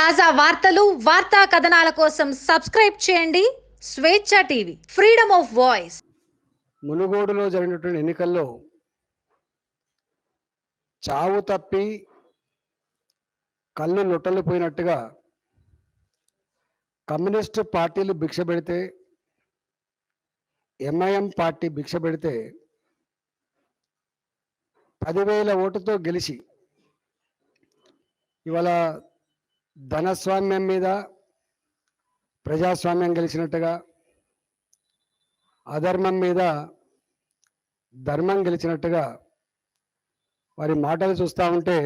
తాజా వార్తలు వార్తా కథనాల కోసం సబ్స్క్రైబ్ చేయండి. స్వేచ్ఛ టీవీ ఫ్రీడమ్ ఆఫ్ వాయిస్. మునుగోడులో జరిగినటువంటి ఎన్నికల్లో చావు తప్పి కళ్ళు లొట్టలు పోయినట్టుగా కమ్యూనిస్ట్ పార్టీలు భిక్ష పెడితే ఎంఐఎం పార్టీ భిక్ష పెడితే పదివేల ఓటుతో గెలిచి ఇవాళ ధనస్వామ్యం మీద ప్రజాస్వామ్యం గెలిచినట్టుగా అధర్మం మీద ధర్మం గెలిచినట్టుగా వారి మాటలు చూస్తూ ఉంటే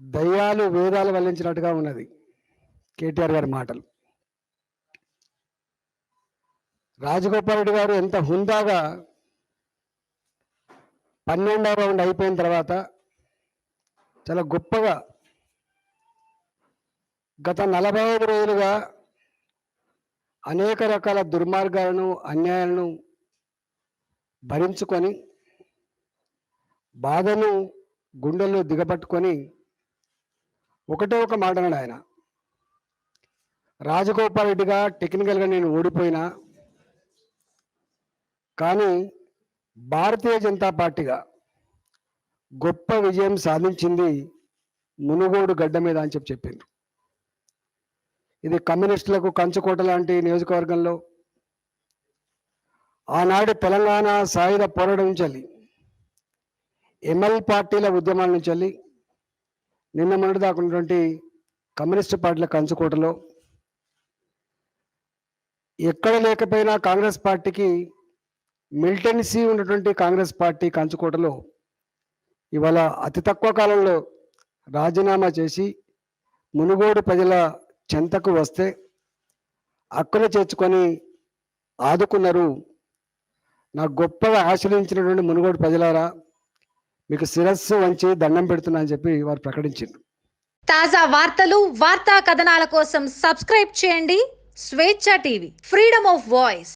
దయ్యాలు వేదాలు వల్లించినట్టుగా ఉన్నది కేటీఆర్ గారి మాటలు. రాజగోపాల్ రెడ్డి గారు ఎంత హుందాగా పన్నెండవ రౌండ్ అయిపోయిన తర్వాత చాలా గొప్పగా గత నలభై ఐదు రోజులుగా అనేక రకాల దుర్మార్గాలను అన్యాయాలను భరించుకొని బాధను గుండెల్లో దిగబట్టుకొని ఒకటే ఒక మాట అన్నాడు ఆయన. రాజగోపాల్ రెడ్డిగా టెక్నికల్గా నేను ఓడిపోయినా కానీ భారతీయ జనతా పార్టీగా గొప్ప విజయం సాధించింది మునుగోడు గడ్డ మీద అని చెప్పి చెప్పిండ్రు. ఇది కమ్యూనిస్టులకు కంచుకోట లాంటి నియోజకవర్గంలో ఆనాడు తెలంగాణ సాయుధ పోరాటం నుంచి వెళ్ళి ఎంఎల్ పార్టీల ఉద్యమాల నుంచి వెళ్ళి నిన్న మొన్నటి దాకా ఉన్నటువంటి కమ్యూనిస్టు పార్టీల కంచుకోటలో ఎక్కడ లేకపోయినా కాంగ్రెస్ పార్టీకి మిలిటెన్సీ ఉన్నటువంటి కాంగ్రెస్ పార్టీ కంచుకోటలో ఇవాళ అతి తక్కువ కాలంలో రాజీనామా చేసి మునుగోడు ప్రజల చెంతకు వస్తే అక్కున చేర్చుకొని ఆదుకున్నారు. నాకు గొప్పగా ఆశ్రయించినటువంటి మునుగోడు ప్రజలారా మీకు శిరస్సు వంచి దండం పెడుతున్నా అని చెప్పి వారు ప్రకటించారు తాజా వార్తలు వార్తా కథనాల కోసం సబ్స్క్రైబ్ చేయండి. స్వేచ్ఛ టీవీ ఫ్రీడమ్ ఆఫ్ వాయిస్.